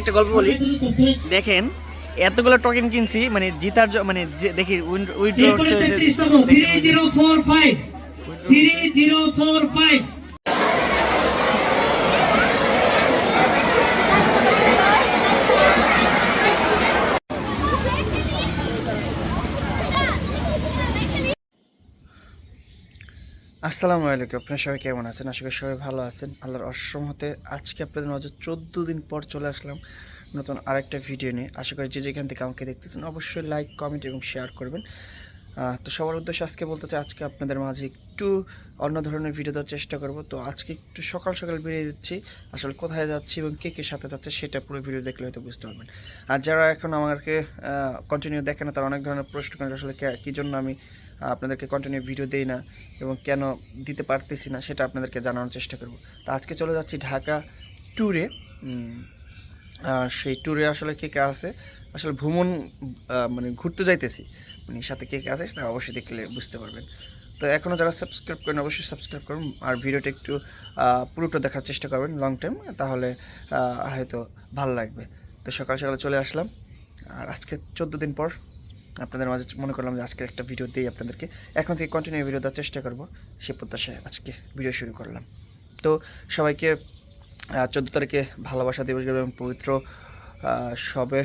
একটা গল্প বলি। দেখেন এতগুলো টোকেন কিনছি মানে জিতার মানে দেখি উইথড্র এরপরে তেত্রিশতম three zero four five three zero four five আসসালামু আলাইকুম। আপনারা সবাই কেমন আছেন? আশা করি সবাই ভালো আছেন। আল্লাহর অসম হতে আজকে আপনাদের মাঝে চোদ্দ দিন পর চলে আসলাম নতুন আরেকটা ভিডিও নিয়ে। আশা করি যে যেখান থেকে আমাকে দেখতেছেন অবশ্যই লাইক কমেন্ট এবং শেয়ার করবেন। তো সবার উদ্দেশ্যে আজকে বলতে চাই, আজকে আপনাদের মাঝে একটু অন্য ধরনের ভিডিও দেওয়ার চেষ্টা করব। তো আজকে একটু সকাল সকাল বেরিয়ে যাচ্ছি, আসলে কোথায় যাচ্ছি এবং কে কে সাথে যাচ্ছে সেটা পুরো ভিডিও দেখলে হয়তো বুঝতে পারবেন। আর যারা এখন আমাকে কন্টিনিউ দেখে না, তারা অনেক ধরনের প্রশ্ন করেন আসলে কী জন্য আমি আপনাদেরকে কন্টিনিউ ভিডিও দেই না এবং কেন দিতে পারতেছি না সেটা আপনাদেরকে জানানোর চেষ্টা করব। তো আজকে চলে যাচ্ছি ঢাকা ট্যুরে সেই ট্যুরে আসলে কে কে আছে? আসলে ভ্রমণ মানে ঘুরতে যাইতেছি। মানে সাথে কে কে আছে তা অবশ্যই দেখলে বুঝতে পারবেন। তো এখনও যারা সাবস্ক্রাইব করেন অবশ্যই সাবস্ক্রাইব করুন আর ভিডিওটা একটু পুরোটা দেখার চেষ্টা করবেন লং টাইম তাহলে হয়তো ভালো লাগবে। তো সকাল সকালে চলে আসলাম। আর আজকে চোদ্দ দিন পর আপনাদের মাঝে মনে করলাম যে আজকে একটা ভিডিও দিই আপনাদেরকে। এখন থেকে কন্টিনিউ ভিডিও দেওয়ার চেষ্টা করব। সে প্রত্যাশায় আজকে ভিডিও শুরু করলাম। তো সবাইকে চোদ্দ তারিখে ভালোবাসা দিবস গেল এবং পবিত্র সবে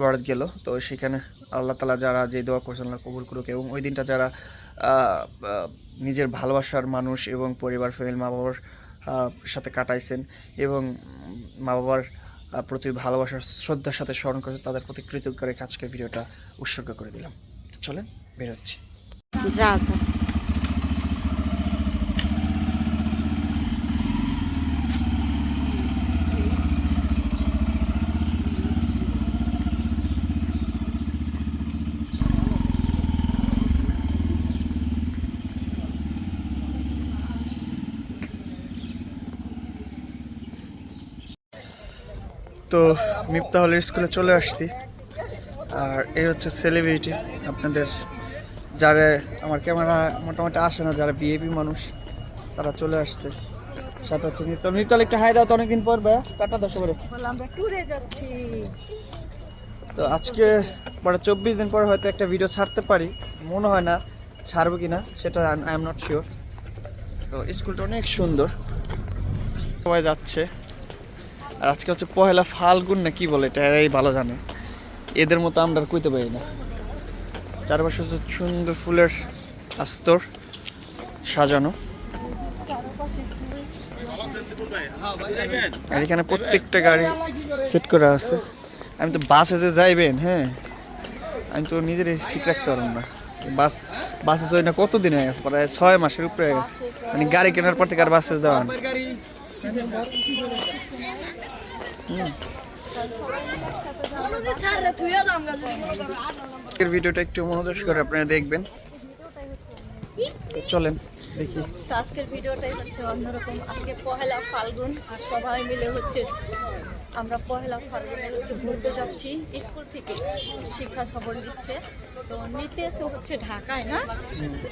বরাত গেল। তো সেখানে আল্লাহ তালা যারা যে দোয়া করছেন আল্লাহ কবুল করুক এবং ওই দিনটা যারা নিজের ভালোবাসার মানুষ এবং পরিবার ফ্যামিলি মা বাবার সাথে কাটাইছেন এবং মা বাবার প্রতি ভালোবাসার শ্রদ্ধার সাথে স্মরণ করে তাদের প্রতি কৃতজ্ঞ রেখে আজকের ভিডিওটা উৎসর্গ করে দিলাম। চলেন বেরোচ্ছি যা যা। তো মিফতাহলের স্কুলে চলে আসছি। আর এই হচ্ছে সেলিব্রিটি আপনাদের যারা আমার ক্যামেরা মোটামুটি আসে না যারা বিএপি মানুষ তারা চলে আসছে। সাথে হচ্ছে মিফতাল মিফতাল একটু হাই দাও তো অনেকদিন পর ভাইয়া। টাটা দশ করে আমরা ট্যুরে যাচ্ছি। তো আজকে পরে চব্বিশ দিন পর হয়তো একটা ভিডিও ছাড়তে পারি। মনে হয় না ছাড়বো কি না সেটা আই এম নট শিওর তো স্কুলটা অনেক সুন্দর। সবাই যাচ্ছে। আর আজকে হচ্ছে পহেলা ফাল্গুন না কি বলে এটা, এরাই ভালো জানে। এদের মতো আমরা আর কইতে পারি না। চারপাশে হচ্ছে সুন্দর ফুলের আস্তর সাজানো। আর এখানে প্রত্যেকটা গাড়ি সেট করা আছে। আমি তো বাসে যে যাইবেন হ্যাঁ আমি তো নিজেরই ঠিক রাখতে পারলাম না। বাস, বাসে চই না, কতদিন হয়ে গেছে? প্রায় ছয় মাসের উপরে হয়ে গেছে। মানে গাড়ি কেনার পর থেকে আর বাসে যাওয়া ভিডিওটা একটু মনোযোগ করে আপনারা দেখবেন। চলেন। দেখি। তো আজকের ভিডিওটাই হচ্ছে অন্যরকম। আজকে পহেলা ফাল্গুন আর সবাই মিলে হচ্ছে আমরা পহেলা ফাল্গুনে হচ্ছে ঘুরতে যাচ্ছি। স্কুল থেকে শিক্ষা সফর দিচ্ছে তো নিতেছে হচ্ছে ঢাকায় না?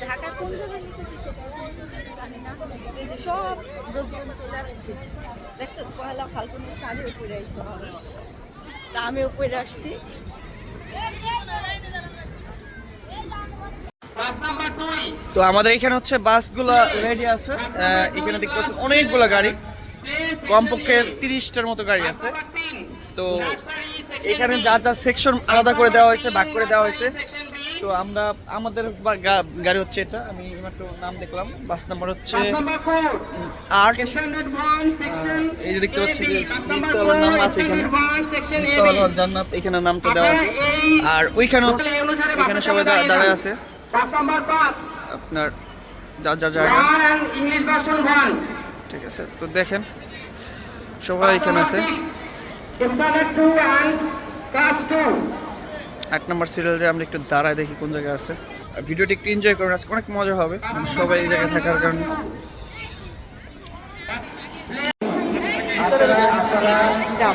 ঢাকা কোন জায়গায় নিতেছে সেটা আমি জানি না। সব লোকজন চলে আসছে। দেখছ পহেলা ফাল্গুনের শাড়িও পরে আসছে তা আমিও পরে আসছি। তো আমাদের এখানে হচ্ছে বাসগুলো রেডি আছে। এখানে দেখতে পাচ্ছেন অনেকগুলো গাড়ি। কমপক্ষে তিরিশটার মতো গাড়ি আছে। তো এখানে যা যা সেকশন আলাদা করে দেওয়া হয়েছে ভাগ করে দেওয়া হয়েছে। তো আমরা আমাদের গাড়ি হচ্ছে এটা। আমি একটু নাম দেখলাম। বাস নাম্বার হচ্ছে আট। এই যে দেখতে পাচ্ছি যে নাম আছে এখানে। জান্নাত এখানে নামটা দেওয়া আছে। আর ওইখানেও এখানে সবাই দাঁড়ায় আছে। আপনার যা যা জায়গা ঠিক আছে তো দেখেন সবাই এখানে আছে। আট নম্বর সিরিয়াল যে আমরা একটু দাঁড়ায় দেখি কোন জায়গায় আছে। আর ভিডিওটি একটু এনজয় করুন আজকে অনেক মজা হবে। মানে সবাই এই জায়গায় থাকার কারণে। যাও।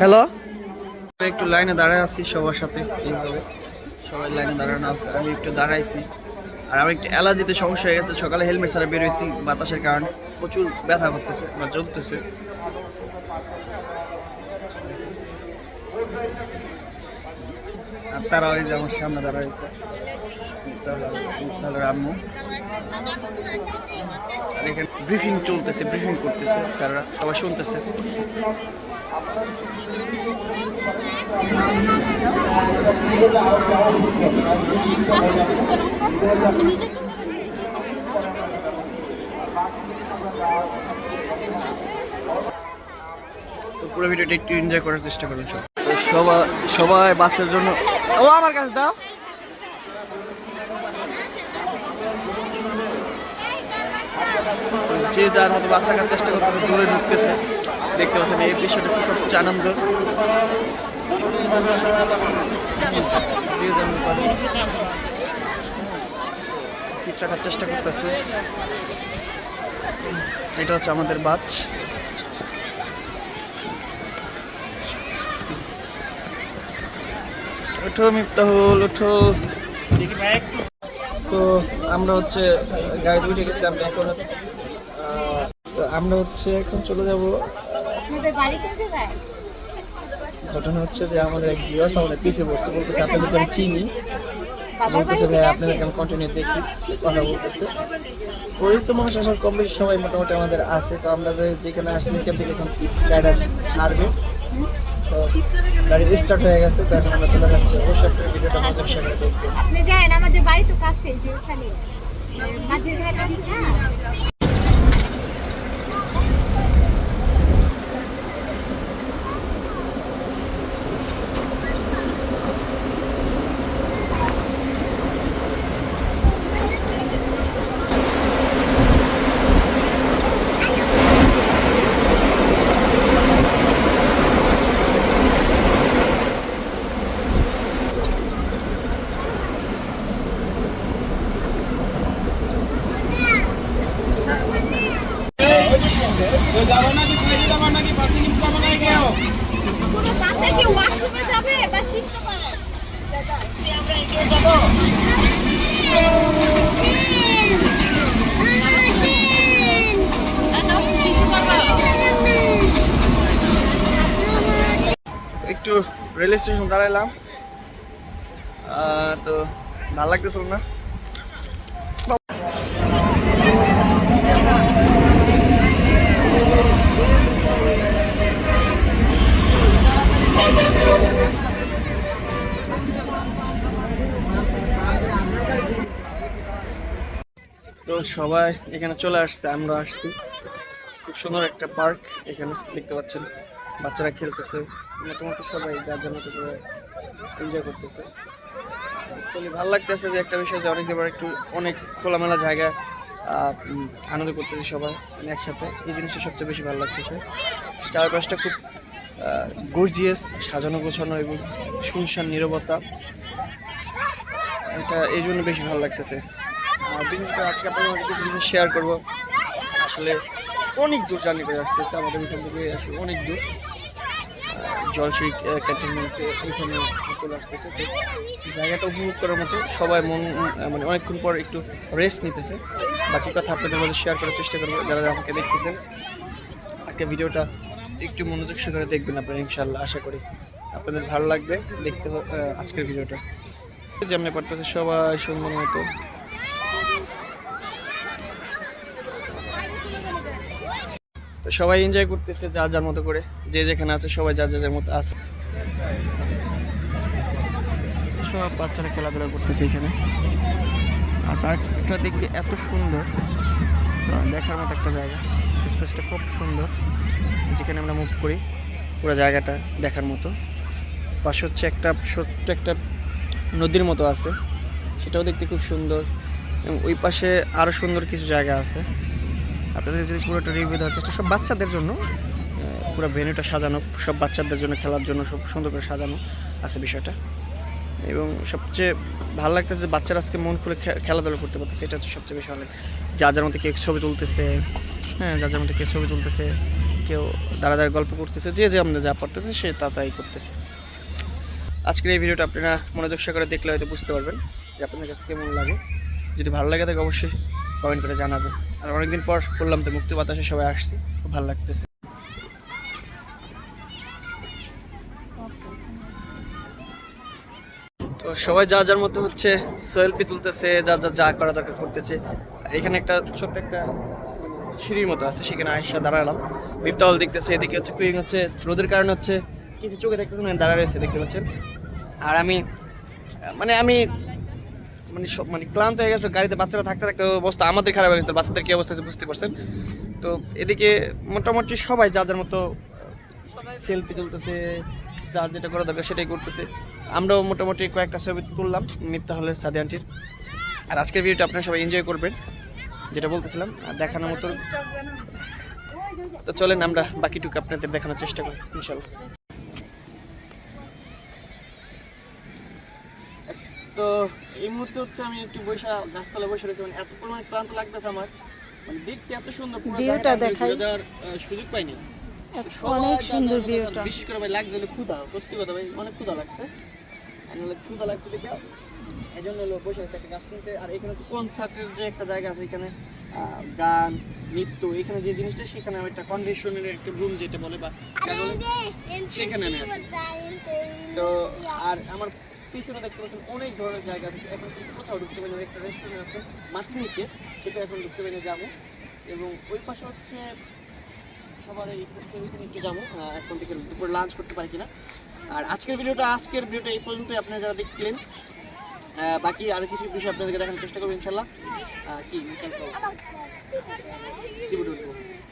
হ্যালো? একটু লাইনে দাঁড়ায় আছি সবার সাথে, এইভাবে। সবাই লাইনে দাঁড়ানো আছে, আমি একটু দাঁড়াইছি। আর আমার একটু অ্যালার্জিতে সমস্যা হয়ে গেছে, সকালে হেলমেট ছাড়া বেরোইছি বাতাসের কারণে। প্রচুর ব্যথা করতেছে বা জ্বলতেছে। আর তারা ওই যে আমার সামনে দাঁড়াইছে তাহলে আম্মু। আর এখানে ব্রিফিং চলতেছে ব্রিফিং করতেছে স্যাররা, সবাই শুনতেছে। তো পুরো ভিডিওটা একটু এনজয় করার চেষ্টা করুন সব। তো সবাই সবাই বাসের জন্য ও, আমার কাছে দাও যে যার মতো বাস রাখার চেষ্টা করতেছে, দূরে ঢুকতেছে দেখতে পাচ্ছেন এই দৃশ্যটা সবচেয়ে আনন্দ। সিট রাখার চেষ্টা করতেছে। এটা হচ্ছে আমাদের বাস ওঠো মিফতাহুল ওঠো তো আমরা হচ্ছে গাড়ি উঠে গেছি, আমরা এখন আমরা হচ্ছে এখন চলে যাব ঘটনা হচ্ছে যে আমাদের এক ভিউয়ার্স আমাদের পিছিয়ে পড়ছে বলতেছে আপনাদেরকে আমি চিনি। বলতেছে ভাই আপনাদেরকে আমি কন্টিনিউ দেখি কথা বলতেছে। ওই তো মানুষ আসার কম বেশি সবাই মোটামুটি আমাদের আছে তো আমরা যেখানে আসছি এখান থেকে এখন গাড়িটা ছাড়বে। তো গাড়ি স্টার্ট হয়ে গেছে তো এখন আমরা চলে যাচ্ছি। অবশ্যই আপনার ভিডিওটা মজার সাথে দেখবেন। আপনি যান আমাদের বাড়ি তো কাছে যে ওখানে মাঝের ঘাট আছে না কোনো বাচ্চা কি ওয়াশরুমে যাবে বা শিখতে পারে একটু রেল স্টেশন দাঁড়াইলাম। তো ভালো লাগতেছিল না? তো সবাই এখানে চলে আসছে আমরা আসছি। খুব সুন্দর একটা পার্ক এখানে, দেখতে পাচ্ছেন। বাচ্চারা খেলতেছে। মোটামুটি সবাই যার যার মতো করে এনজয় করতেছে। ভালো লাগতেছে যে একটা বিষয় যে অনেকদিন পর একটু অনেক খোলামেলা জায়গা আনন্দ করতেছে সবাই মানে একসাথে। এই জিনিসটা সবচেয়ে বেশি ভালো লাগতেছে। চারপাশটা খুব গর্জিয়াস সাজানো গোছানো এবং শুনশান নীরবতা। এটা এই জন্য বেশি ভালো লাগতেছে। আর আজকে আপনাদের কিছু জিনিস শেয়ার করব। আসলে অনেক দূর জার্নি করে আসতেছে আমাদের এখান থেকে আসলে অনেক দূর। জলশ্রী ক্যান্টনমেন্টে এখানে চলে আসতেছে তো জায়গাটা উপভোগ করার মতো সবাই মন মানে অনেকক্ষণ পর একটু রেস্ট নিতেছে। বাকি কথা আপনাদের মধ্যে শেয়ার করার চেষ্টা করব, যারা আমাকে দেখতেছেন। আজকে ভিডিওটা একটু মনোযোগ সহকারে দেখবেন আপনারা ইনশাল্লাহ আশা করি। আপনাদের ভালো লাগবে দেখতে আজকের ভিডিওটা। যেমনি পারতেছে সবাই সুন্দর মতো সবাই এনজয় করতেছে যার যার মতো করে। যে যেখানে আছে সবাই যার যার মতো আছে। সব বাচ্চারা খেলাধুলা করতেছে এখানে। আর পার্কটা দেখতে এত সুন্দর। দেখার মতো একটা জায়গা। স্পেসটা খুব সুন্দর। যেখানে আমরা মুভ করি। পুরো জায়গাটা দেখার মতো। পাশে হচ্ছে একটা ছোট্ট একটা নদীর মতো আছে। সেটাও দেখতে খুব সুন্দর। এবং ওই পাশে আরও সুন্দর কিছু জায়গা আছে। আপনাদের যদি পুরোটা রিভিউ দেওয়ার চেষ্টা সব বাচ্চাদের জন্য পুরো ভেন্যুটা সাজানো, সব বাচ্চাদের জন্য খেলার জন্য সব সুন্দর করে সাজানো আছে বিষয়টা। এবং সবচেয়ে ভালো লাগতেছে যে বাচ্চারা আজকে মন খুলে খেলাধুলা করতে পারতেছে, এটা হচ্ছে সবচেয়ে বেশি ভালো লাগে যার যার মধ্যে কেউ ছবি তুলতেছে হ্যাঁ যার যার মধ্যে কেউ ছবি তুলতেছে, কেউ দাঁড়া দাঁড়া গল্প করতেছে, যে যে আমাদের যা পারতেছে সে তা তাই করতেছে। আজকের এই ভিডিওটা আপনারা মনোযোগ সহকারে দেখলে হয়তো বুঝতে পারবেন যে আপনাদের কাছে কেমন লাগে। যদি ভালো লাগে থাকে অবশ্যই কমেন্ট করে জানাবেন আর অনেকদিন পর বললাম তো মুক্তি বাতাসে সবাই আসছি, খুব ভালো লাগতেছে। তো সবাই যা যার মতো হচ্ছে সেলফি তুলতেছে যা যা যা করা দরকার করতেছে। এখানে একটা ছোট্ট একটা সিঁড়ির মতো আছে, সেখানে আয়সা দাঁড়ালাম। বিপ্তাল দেখতেছে, এদিকে হচ্ছে কুইং হচ্ছে, রোদের কারণে হচ্ছে কিছু চোখে দেখতেছে দাঁড়া রয়েছে, দেখতে পাচ্ছেন। আর আমি মানে আমি মানে সব মানে ক্লান্ত হয়ে গেছে গাড়িতে বাচ্চারা থাকতে থাকতে অবস্থা আমাদের খারাপ হয়ে গেছে বাচ্চাদের কি অবস্থা হয়েছে বুঝতে পারছেন? তো এদিকে মোটামুটি সবাই যা যার মতো সেলফি তুলতেছে যার যেটা করা দরকার সেটাই করতেছে। আমরাও মোটামুটি কয়েকটা ছবি তুললাম নিত্যা হলের সাদি আন্টির। আর আজকের ভিডিওটা আপনারা সবাই এনজয় করবেন যেটা বলতেছিলাম আর দেখানোর মতো। তো চলেন আমরা বাকিটুকু আপনাদের দেখানোর চেষ্টা করি ইনশাল্লাহ। তো এই মুহূর্তে হচ্ছে আমি একটু বৈশা গাছতলা বসে রয়েছি। মানে এত পরিমাণে ক্লান্ত লাগতেছে আমার। মানে দেখতে এত সুন্দর পুরো ভিউটা দেখাই। দেওয়ার সুযোগ পাইনি। অনেক সুন্দর ভিউটা। বিশেষ করে ভাই লাগছে ক্ষুধা সত্যি কথা ভাই অনেক ক্ষুধা লাগছে। আর ক্ষুধা লাগছে দেখে। এই জন্য হলো বসে আছে একটা গাছ নিচে। আর এখানে হচ্ছে কনসার্টের যে একটা জায়গা আছে এখানে আহ, গান নৃত্য এখানে যে জিনিসটা সেখানে আমি একটা কনভেনশনের একটা রুম যেটা বলে বা সেখানে আমি আছি। তো আর আমার পিছনে দেখতে পাচ্ছেন অনেক ধরনের জায়গা আছে। এখন কিন্তু কোথাও ঢুকতে পারি একটা রেস্টুরেন্ট আছে মাটির নিচে। সেটা এখন ঢুকতে পারি যাব। এবং ওই পাশে হচ্ছে সবার এই ওইখানে একটু যাব। এখন থেকে দুপুর লাঞ্চ করতে পারি কিনা। আর আজকের ভিডিওটা আজকের ভিডিওটা এই পর্যন্তই। আপনারা যারা দেখছিলেন বাকি আরও কিছু বিষয় আপনাদেরকে দেখানোর চেষ্টা করব ইনশাল্লাহ কি?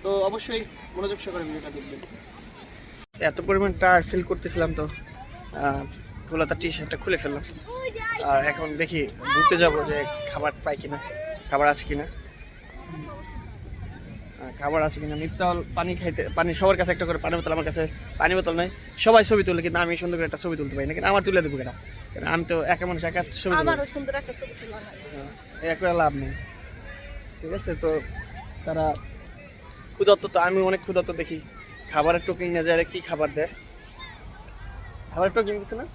তো অবশ্যই মনোযোগ সহকারে ভিডিওটা দেখবেন। এত পরিমাণ টায়ার ফিল করতেছিলাম তো। গোলাতা টি শার্টটা খুলে ফেললাম। আর এখন দেখি ঘুরতে যাব যে খাবার পাই কিনা খাবার আছে কিনা। খাবার আছে কিনা নিত্যল পানি খাইতে পানি সবার কাছে একটা করে পানি বোতল আমার কাছে পানি বোতল নাই। সবাই ছবি তুলে কিন্তু আমি সুন্দর করে একটা ছবি তুলতে পারি না কিন্তু আমার তুলে দেবো কেনা? কারণ আমি তো একা মানুষ একা ছবি সুন্দর একটা ছবি তোলা হ্যাঁ, এক লাভ নেই। ঠিক আছে তো তারা ক্ষুধার্ত তো আমি অনেক ক্ষুধার্ত দেখি। খাবারের টোকিং না যায় কি খাবার দেয়? খাবারের টোকিং দিচ্ছে না?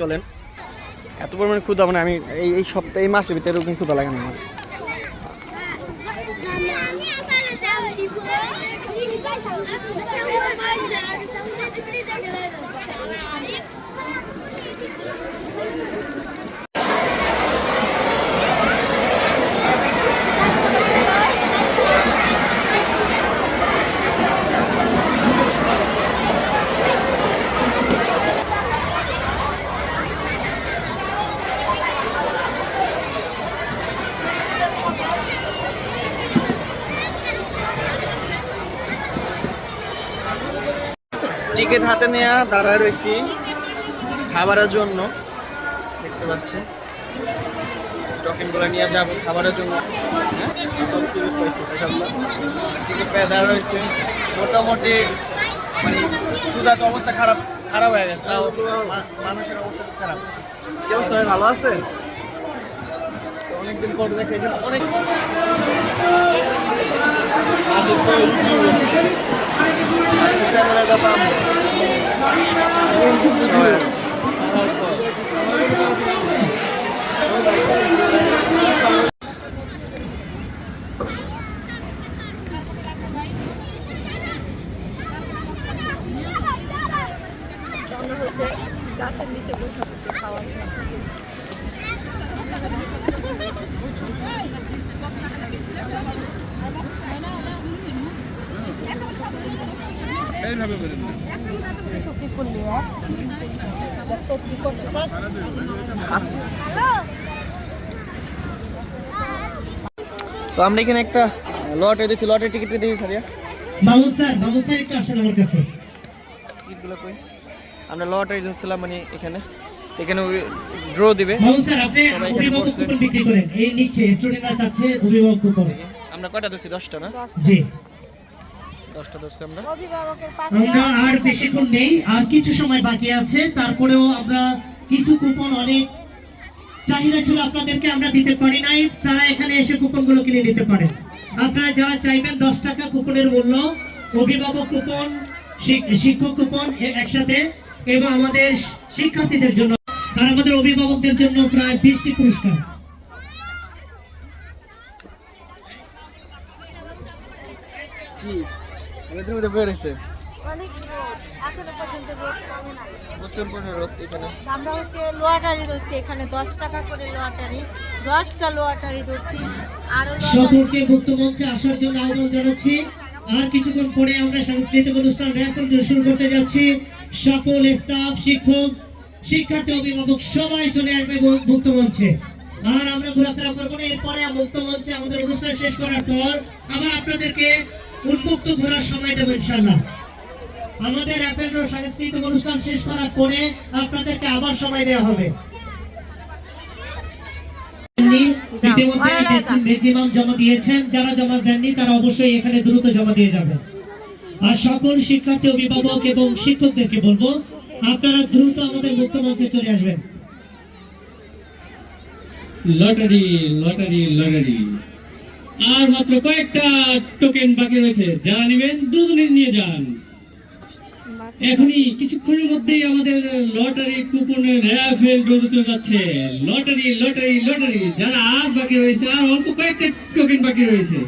চলেন। এত পরিমাণে ক্ষুদা মানে আমি এই এই সপ্তাহে এই মাসের ভিতরে ক্ষুধা লাগে না আমার। টিকিট হাতে নেওয়া দাঁড়ায় রয়েছি খাবারের জন্য। দেখতে পাচ্ছেন। টোকেনগুলো নিয়ে যাব খাবারের জন্য। টিকিট পেয়ে দাঁড়া রয়েছে। মোটামুটি মানে ক্ষুধার তো অবস্থা খারাপ খারাপ হয়ে গেছে, তাও মানুষের অবস্থা খারাপ। কি অবস্থা ভালো আছে অনেকদিন পর দেখে এখানে অনেক সবাই আসছে আমরা হচ্ছে গাছের নিচে বসে আছি খাওয়ার জন্য এইভাবে করলি তো আমরা এখানে একটা লটে দিয়েছি লটের টিকিট দিয়ে সারিয়া মামুন স্যার মামুন স্যার একটু আসেন আমার কাছে। টিকিটগুলো কই? আমরা লটারি দিয়েছিলাম মানে এখানে। তো এখানে ড্র দিবে। মামুন স্যার আপনি অভিভাবক কুপন বিক্রি করেন। এই নিচ্ছে স্টুডেন্টরা চাচ্ছে অভিভাবক কুপন আমরা কয়টা ধরছি? দশটা না? জি। দশটা ধরছি আমরা। অভিভাবকের আমরা আর বেশিক্ষণ নেই আর কিছু সময় বাকি আছে। তারপরেও আমরা কিছু কুপন অনেক চাহিদা ছিল আপনাদেরকে আমরা দিতে পারি নাই তারা এখানে এসে কুপনগুলো কিনে নিতে পারেন আপনারা যারা চাইবেন দশ টাকা কুপনের মূল্য অভিভাবক কুপন শিক- শিক্ষক কুপন একসাথে এবং আমাদের শিক্ষার্থীদের জন্য আর আমাদের অভিভাবকদের জন্য প্রায় বিশটি পুরস্কার। কি? আমাদের মধ্যে বের হয়েছে অনেক রোদ এখনও পর্যন্ত রোদ কমে নাই। প্রচুর পরিমাণে রোদ এখানে। আমরা হচ্ছে লোয়াটারি ধরছি এখানে দশ টাকা করে লোয়াটারি দশটা লোয়াটারি ধরছি আরও সকলকে মুক্ত মঞ্চে আসার জন্য আহ্বান জানাচ্ছি। আর কিছুক্ষণ পরে আমরা সাংস্কৃতিক অনুষ্ঠান র্যাফল শুরু করতে যাচ্ছি। সকল স্টাফ শিক্ষক শিক্ষার্থী অভিভাবক সবাই চলে আসবে মুক্ত মঞ্চে। আর আমরা ঘোরাফেরা করব না এরপরে মুক্ত মঞ্চে আমাদের অনুষ্ঠান শেষ করার পর আবার আপনাদেরকে উন্মুক্ত ঘোরার সময় দেবো ইনশাল্লাহ আমাদের অ্যাপেল সাংস্কৃতিক অনুষ্ঠান শেষ করার পরে আপনাদেরকে আবার সময় দেওয়া হবে। ইতিমধ্যে ম্যাক্সিমাম জমা দিয়েছেন যারা জমা দেননি তারা অবশ্যই এখানে দ্রুত জমা দিয়ে যাবেন। আর সকল শিক্ষার্থী অভিভাবক এবং শিক্ষকদেরকে বলব আপনারা দ্রুত আমাদের মুক্ত চলে আসবেন। Lottery lottery lottery. আর মাত্র কয়েকটা টোকেন বাকি রয়েছে। যারা নেবেন দ্রুত নিয়ে যান। এখনই কিছুক্ষণের মধ্যেই আমাদের লটারি কুপনের র্যাফেল ডোরে চলে যাচ্ছে। Lottery lottery lottery. যারা আর বাকি রয়েছে, আর অল্প কয়েকটা টোকেন বাকি রয়েছে।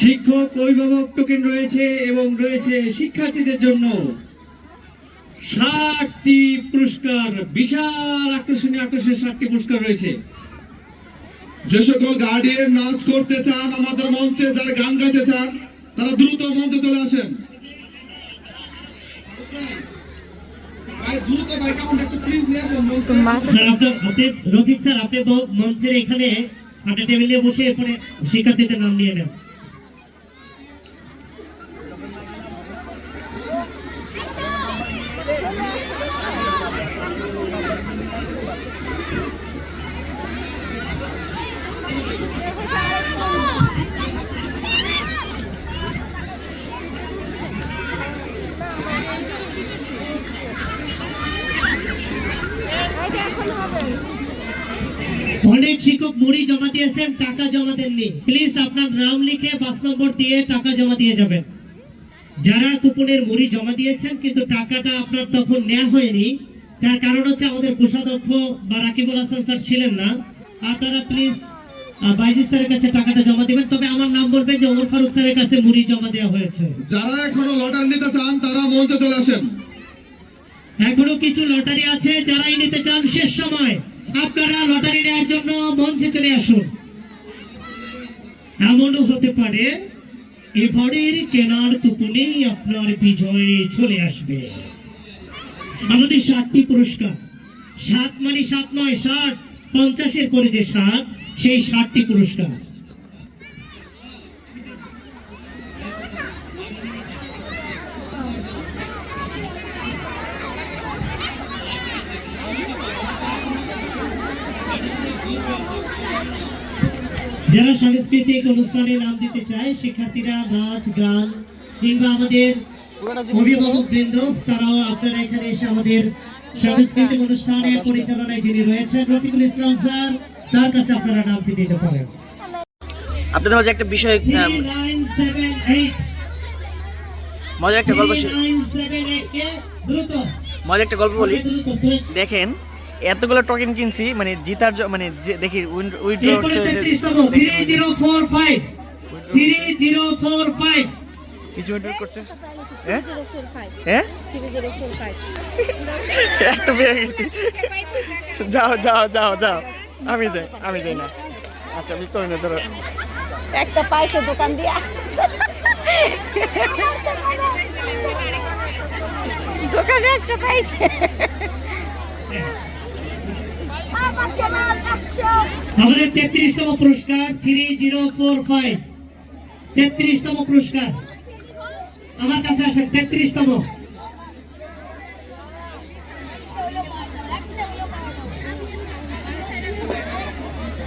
শিক্ষক, অভিভাবক টোকেন রয়েছে এবং রয়েছে শিক্ষার্থীদের জন্য। ষাটটি পুরস্কার, বিশাল আকর্ষণীয় আকর্ষণীয় ষাটটি পুরস্কার রয়েছে। যে সকল গার্ডিয়ান নাচ করতে চান আমাদের মঞ্চে যারা গান গাইতে চান তারা দ্রুত মঞ্চে চলে আসেন। ভাই দ্রুত ভাই কাউন্ট একটু প্লিজ নিয়ে আসেন মঞ্চে। স্যার আপনার আপনি রফিক স্যার আপনি মঞ্চের এখানে হাতে টেবিলে বসে এরপরে শিক্ষার্থীদের নাম নিয়ে নেন অনেক শিক্ষক দিয়েছেন টাকা জমা দেননি। প্লিজ আপনার নাম লিখে পাঁচ নম্বর দিয়ে টাকা জমা দিয়ে যাবেন। যারা কুপনের মুড়ি জমা দিয়েছেন কিন্তু টাকাটা আপনার তখন নেওয়া হয়নি তার কারণ হচ্ছে আমাদের কোষাধ্যক্ষ বা রাকিবুল হাসান স্যার ছিলেন না। আপনারা প্লিজ বাইজি স্যারের কাছে টাকাটা জমা দিবেন। তবে আমার নাম বলবেন যে ওমর ফারুক স্যারের কাছে মুড়ি জমা দেওয়া হয়েছে। যারা এখনও লটারি নিতে চান তারা মঞ্চে চলে আসেন। এখনও কিছু লটারি আছে যারাই নিতে চান শেষ সময়। আপনারা লটারি নেওয়ার জন্য মঞ্চে চলে আসুন। এমনও হতে পারে এবারের কেনার কুপনেই আপনার বিজয়ে চলে আসবে। আমাদের সাতটি পুরস্কার, সাত মানে সাত নয়, ষাট, পঞ্চাশের পরে যে সাত, সেই ষাটটি পুরস্কার। যারা সাংস্কৃতিক অনুষ্ঠানে নাম দিতে চায় শিক্ষার্থীরা নাচ গান কিংবা আমাদের অভিভাবক বৃন্দ তারাও আপনারা এখানে এসে আমাদের সাংস্কৃতিক অনুষ্ঠানের পরিচালনায় যিনি রয়েছেন রফিকুল ইসলাম স্যার তার কাছে আপনারা নামটি দিতে পারেন। আপনাদের মাঝে একটা বিষয় মজার একটা গল্প মজার একটা গল্প বলি। দেখেন এতগুলো টোকেন কিনছি মানে জিতার মানে যে- দেখি উইথড্র এরপরে তেত্রিশতম three zero four five zero কিছু উইথড্র করছে? হ্যাঁ? হ্যাঁ? একটা পেয়ে গেছি। যাও যাও যাও যাও। আমি যাই আমি যাই না। আচ্ছা আমি করি না ধরো। একটা পাইছে দোকান দিয়া। দোকানে একটা পাইছে। আমাদের তেত্রিশতম পুরস্কার থ্রি জিরো ফোর ফাইভ তেত্রিশতম পুরস্কার। আমার কাছে আসেন, তেত্রিশতম।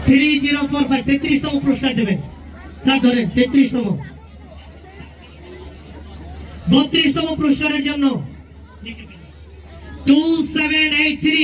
থ্রি জিরো ফোর ফাইভ তেত্রিশতম পুরস্কার দেবেন। স্যার, ধরেন, তেত্রিশতম। বত্রিশতম পুরস্কারের জন্য। Two seven eight three